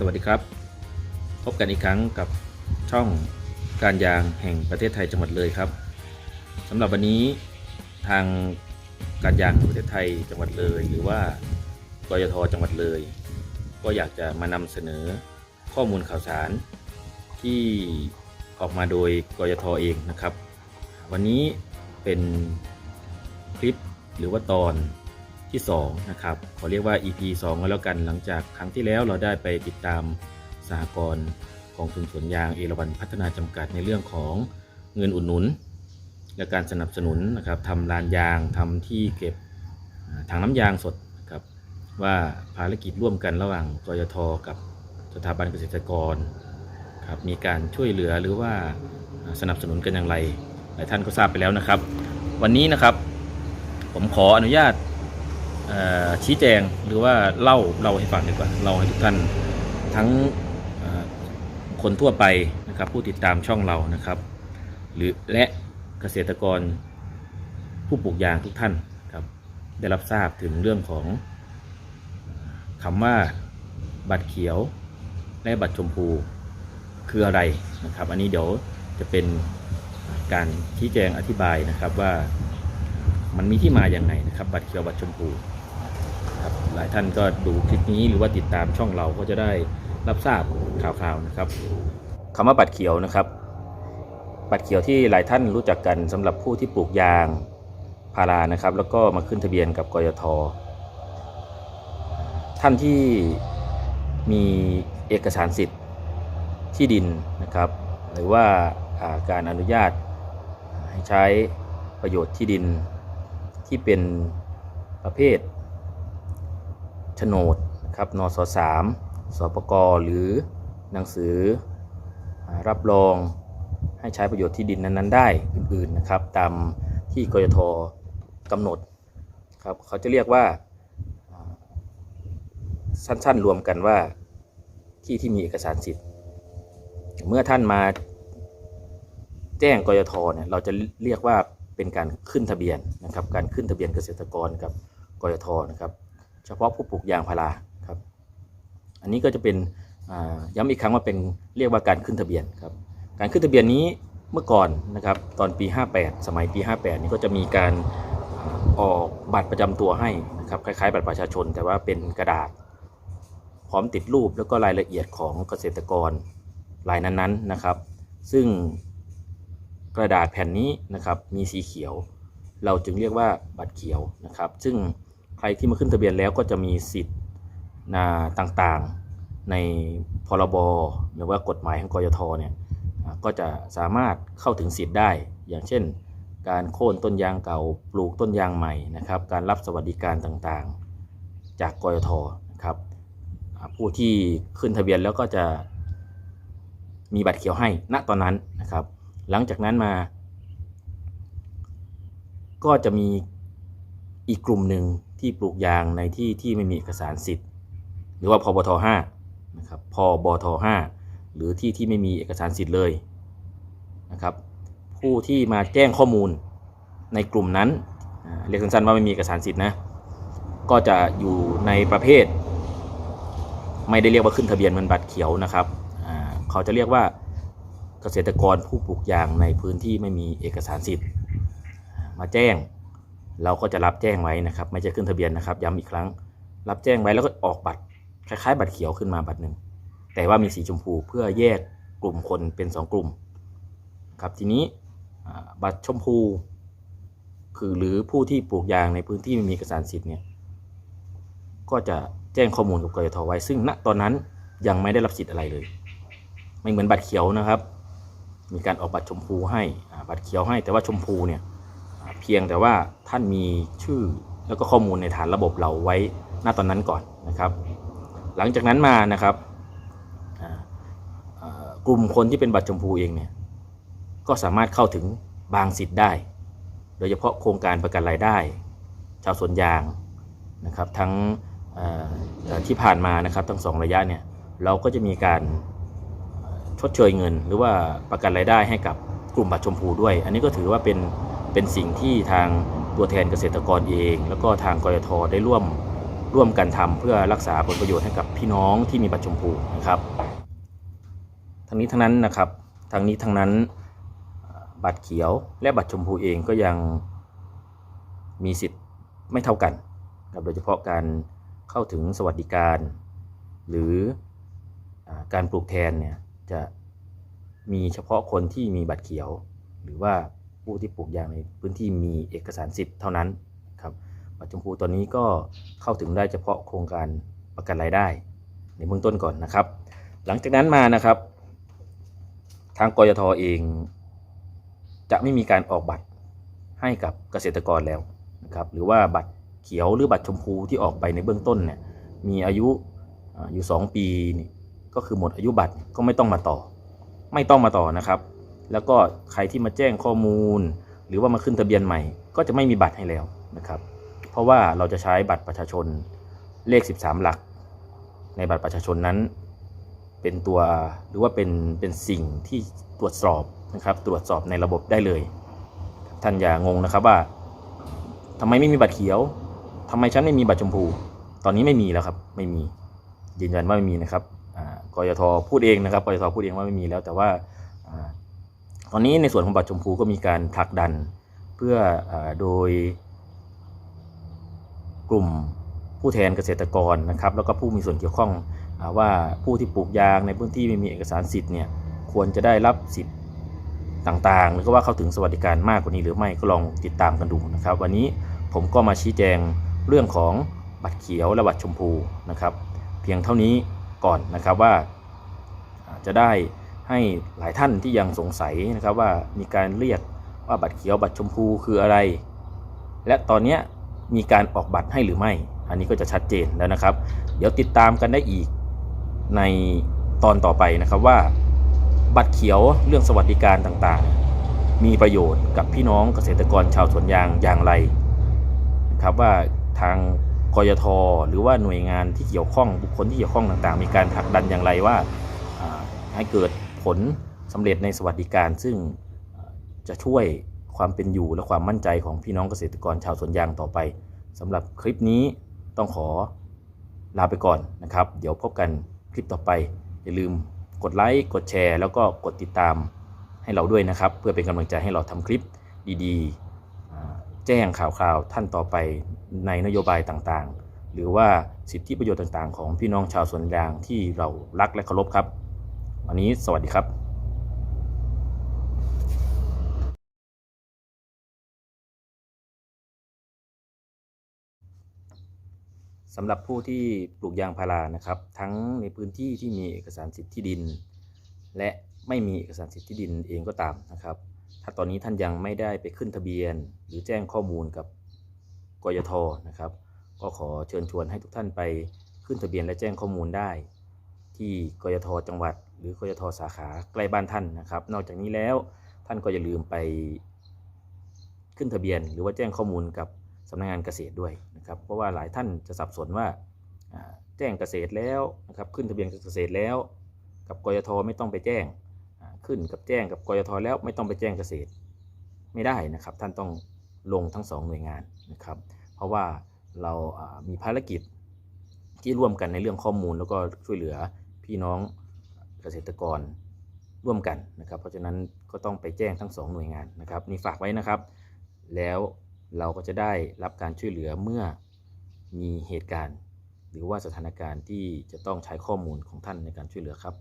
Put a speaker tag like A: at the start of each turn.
A: สวัสดีครับ พบกันอีกครั้งกับช่องการยางแห่งประเทศไทยจังหวัดเลยครับสำหรับวันนี้ทางการยางแห่งประเทศไทยจังหวัดเลย หรือว่ากยทจังหวัดเลย ก็อยากจะมานำเสนอข้อมูลข่าวสารที่ออกมาโดยกยทเองนะครับ วันนี้เป็นคลิปหรือว่าตอน ที่2นะครับขอเรียกว่า EP 2ก็แล้วกันหลังจากครั้งที่แล้วเราได้ไปติดตามสหกรณ์กองทุนสวนยางเอราวันพัฒนาจำกัดในเรื่องของเงินอุดหนุน และการสนับสนุนนะครับทำลานยางทำที่เก็บถังน้ำยางสดนะครับว่าภารกิจร่วมกันระหว่างกยทกับสถาบันเกษตรกรครับมีการช่วยเหลือหรือว่าสนับสนุนกันอย่างไร หลายท่านก็ทราบไปแล้วนะครับ วันนี้นะครับผมขออนุญาต ชี้แจงหรือว่าเล่าเล่าให้ฟังดีกว่าเล่าให้ทุกท่านทั้งคนทั่วไปนะครับผู้ติดตามช่องเรานะครับ หรือและเกษตรกรผู้ปลูกยางทุกท่านครับได้รับทราบถึงเรื่องของคำว่าบัตรเขียวและบัตรชมพูคืออะไรนะครับ อันนี้เดี๋ยวจะเป็นการชี้แจงอธิบายนะครับว่ามันมีที่มาอย่างไงนะครับ บัตรเขียวบัตรชมพู หลายท่านก็ดูคลิปนี้หรือว่าติดตามช่องเราก็จะได้รับทราบข่าวๆนะครับคำว่าบัตรเขียวนะครับ บัตรเขียวที่หลายท่านรู้จักกันสำหรับผู้ที่ปลูกยางพารานะครับ แล้วก็มาขึ้นทะเบียนกับกยท ท่านที่มีเอกสารสิทธิ์ที่ดินนะครับ หรือว่าอ่าการอนุญาตให้ใช้ประโยชน์ที่ดินที่เป็นประเภท โฉนดนะครับนสสามสปกหรือหนังสือรับรองให้ใช้ประโยชน์ที่ดินนั้น ๆ ได้อื่นๆนะครับ ตามที่กยทกำหนดครับเขาจะเรียกว่าอ่า สั้นๆ รวมกันว่าที่ที่มีเอกสารสิทธิ์ เมื่อท่านมาแจ้งกยทเนี่ยเราจะเรียกว่าเป็นการขึ้นทะเบียนนะครับ การขึ้นทะเบียนเกษตรกรกับกยทนะครับ เฉพาะผู้ปลูกยางพาราครับ อันนี้ก็จะเป็นย้ำอีกครั้งว่าเป็นเรียกว่าการขึ้นทะเบียนครับ การขึ้นทะเบียนนี้เมื่อก่อนนะครับตอนปี 58 สมัยปี 58 นี่ก็จะมีการอออกบัตรประจำตัวให้นะครับคล้ายๆ บัตรประชาชน แต่ว่าเป็นกระดาษ พร้อมติดรูปแล้วก็รายละเอียดของเกษตรกรรายนั้นๆนะครับ ซึ่งกระดาษแผ่นนี้นะครับมีสีเขียว เราจึงเรียกว่าบัตรเขียวนะครับ ซึ่ง ใครที่มาขึ้นทะเบียนแล้วก็จะมีสิทธิ์นาต่างๆในพรบหรือว่ากฎหมายของกยทเนี่ยก็จะสามารถเข้าถึงสิทธิ์ได้ อย่างเช่น การโค่นต้นยางเก่าปลูกต้นยางใหม่นะครับ การรับสวัสดิการต่างๆ จากกยทนะครับผู้ที่ขึ้นทะเบียนแล้วก็จะมีบัตรเขียวให้ณตอนนั้นนะครับ หลังจากนั้นมา ก็จะมีอีกกลุ่มหนึ่ง ที่ปลูกยางในที่ที่ไม่มีเอกสารสิทธิ์ หรือว่าพบท5นะครับพบท5หรือที่ที่ไม่มีเอกสารสิทธิ์เลยนะครับผู้ที่มาแจ้งข้อมูลในกลุ่มนั้นเรียกสั้นๆว่าไม่มีเอกสารสิทธิ์นะก็จะอยู่ในประเภท ไม่ได้เรียกว่าขึ้นทะเบียนเหมือนบัตรเขียวนะครับเขาจะเรียกว่าเกษตรกรผู้ปลูกยางในพื้นที่ไม่มีเอกสารสิทธิ์ มาแจ้ง เราก็จะรับแจ้งไว้นะครับ ไม่ใช่ขึ้นทะเบียนนะครับ ย้ำอีกครั้ง รับแจ้งไว้แล้วก็ออกบัตรคล้ายๆ บัตรเขียวขึ้นมาบัตรหนึ่งแต่ว่ามีสีชมพูเพื่อแยกกลุ่มคนเป็น 2 กลุ่มครับทีนี้บัตรชมพู คือหรือผู้ที่ปลูกยางในพื้นที่ไม่มีเอกสารสิทธิ์เนี่ยก็จะแจ้งข้อมูลกับกยทไว้ ซึ่งณตอนนั้นยังไม่ได้รับสิทธิ์อะไรเลย ไม่เหมือนบัตรเขียวนะครับ มีการออกบัตรชมพูให้บัตรเขียวให้แต่ว่าชมพูเนี่ย เพียงแต่ว่าท่านมีชื่อแล้วก็ข้อมูลในฐานระบบเราไว้ณตอนนั้นก่อนนะครับ หลังจากนั้นมานะครับกลุ่มคนที่เป็นบัตรชมพูเองเนี่ยก็สามารถเข้าถึงบางสิทธิ์ได้ โดยเฉพาะโครงการประกันรายได้ ชาวสวนยางนะครับทั้งที่ผ่านมานะครับทั้งสองระยะเนี่ยเราก็จะมีการชดเชยเงิน หรือว่าประกันรายได้ให้กับกลุ่มบัตรชมพูด้วย อันนี้ก็ถือว่าเป็น เป็นสิ่งที่ทางตัวแทนเกษตรกรเอง แล้วก็ทางกยทได้ร่วมร่วมกันทำเพื่อรักษาผลประโยชน์ให้กับพี่น้องที่มีบัตรชมพูนะครับทั้งนี้ทั้งนั้นนะครับทั้งนี้ทั้งนั้นบัตรเขียวและบัตรชมพูเองก็ยังมีสิทธิ์ไม่เท่ากันครับโดยเฉพาะการเข้าถึงสวัสดิการ หรืออการปลูกแทนเนี่ยจะมีเฉพาะคนที่มีบัตรเขียว หรือว่า ผู้ที่ปลูกยางในพื้นที่มีเอกสารสิทธิ์เท่านั้นครับบัตรชมพูตอนนี้ก็เข้าถึงได้เฉพาะโครงการประกันรายได้ ในเบื้องต้นก่อนนะครับ หลังจากนั้นมานะครับ ทางกยทเอง จะไม่มีการออกบัตรให้กับเกษตรกรแล้วนะครับหรือว่าบัตรเขียวหรือบัตรชมพูที่ออกไปในเบื้องต้นเนี่ยมีอายุอ่าอยู่ 2 ปีนี่ก็คือหมดอายุบัตรก็ไม่ต้องมาต่อ ไม่ต้องมาต่อนะครับ แล้วก็ใครที่มาแจ้งข้อมูล หรือว่ามาขึ้นทะเบียนใหม่ ก็จะไม่มีบัตรให้แล้วนะครับ เพราะว่าเราจะใช้บัตรประชาชนเลข 13 หลัก ในบัตรประชาชนนั้น เป็นตัวหรือว่าเป็นเป็นสิ่งที่ตรวจสอบนะครับ ตรวจสอบในระบบได้เลย ท่านอย่างงนะครับว่าทำไมไม่มีบัตรเขียวทำไมฉันไม่มีบัตรชมพู ตอนนี้ไม่มีแล้วครับไม่มียืนยันว่าไม่มีนะครับกยทพูดเองนะครับกยทพูดเองว่าไม่มีแล้วแต่ว่า ตอนนี้ในส่วนของบัตรชมพูก็มีการผลักดันเพื่ออโดยกลุ่มผู้แทนเกษตรกรนะครับ แล้วก็ผู้มีส่วนเกี่ยวข้องอว่าผู้ที่ปลูกยางในพื้นที่ไม่มีเอกสารสิทธิ์เนี่ยควรจะได้รับสิทธิ์ต่างๆ หรือก็ว่าเข้าถึงสวัสดิการมากกว่านี้หรือไม่ก็ลองติดตามกันดูนะครับ วันนี้ผมก็มาชี้แจงเรื่องของบัตรเขียวและบัตรชมพูนะครับ เพียงเท่านี้ก่อนนะครับว่าจะได้ ให้หลายท่านที่ยังสงสัยนะครับว่ามีการเรียกว่าบัตรเขียวบัตรชมพูคืออะไร และตอนนี้มีการออกบัตรให้หรือไม่ อันนี้ก็จะชัดเจนแล้วนะครับ เดี๋ยวติดตามกันได้อีกในตอนต่อไปนะครับว่า บัตรเขียวเรื่องสวัสดิการต่างๆ มีประโยชน์กับพี่น้องเกษตรกรชาวสวนยางอย่างไรนะครับว่าทางกยทหรือว่าหน่วยงานที่เกี่ยวข้องบุคคลที่เกี่ยวข้องต่างๆ มีการผลักดันอย่างไรว่าให้เกิด ลสำเร็จในสวัสดิการ ซึ่งจะช่วยความเป็นอยู่และความมั่นใจของพี่น้องเกษตรกรชาวสวนยางต่อไปสำหรับคลิปนี้ต้องขอลาไปก่อนนะครับ เดี๋ยวพบกันคลิปต่อไป อย่าลืมกดไลค์กดแชร์ แล้วก็กดติดตามให้เราด้วยนะครับ เพื่อเป็นกำลังใจให้เราทำคลิปดีๆ แจ้งข่าวๆท่านต่อไปในนโยบายต่างๆ หรือว่าสิทธิประโยชน์ต่างๆ ของพี่น้องชาวสวนยางที่เรารักและเคารพครับ วันนี้สวัสดีครับสำหรับผู้ที่ปลูกยางพารานะครับ ทั้งในพื้นที่ที่มีเอกสารสิทธิ์ที่ดิน และไม่มีเอกสารสิทธิ์ที่ดินเองก็ตามนะครับ ถ้าตอนนี้ท่านยังไม่ได้ไปขึ้นทะเบียน หรือแจ้งข้อมูลกับกยทนะครับ ก็ขอเชิญชวนให้ทุกท่านไปขึ้นทะเบียนและแจ้งข้อมูลได้ ที่กยทจังหวัด หรือกยทสาขาใกล้บ้านท่านนะครับ นอกจากนี้แล้วท่านก็อย่าลืมไปขึ้นทะเบียน หรือว่าแจ้งข้อมูลกับสำนักงานเกษตรด้วยนะครับเพราะว่าหลายท่านจะสับสนว่าแจ้งเกษตรแล้วนะครับขึ้นทะเบียนเกษตรแล้ว กับกยทไม่ต้องไปแจ้งขึ้นกับแจ้งกับกยทแล้วไม่ต้องไปแจ้งเกษตรไม่ได้นะครับ ท่านต้องลงทั้งสองหน่วยงานนะครับ เพราะว่าเรามีภารกิจที่ร่วมกันในเรื่องข้อมูลแล้วก็ช่วยเหลือพี่น้อง ษตรกรร่วมกันนะครับ เพราะฉะนั้นก็ต้องไปแจ้งทั้งสองหน่วยงานนะครับนี่ฝากไว้นะครับ แล้วเราก็จะได้รับการช่วยเหลือเมื่อมีเหตุการณ์ หรือว่าสถานการณ์ที่จะต้องใช้ข้อมูลของท่านในการช่วยเหลือครับ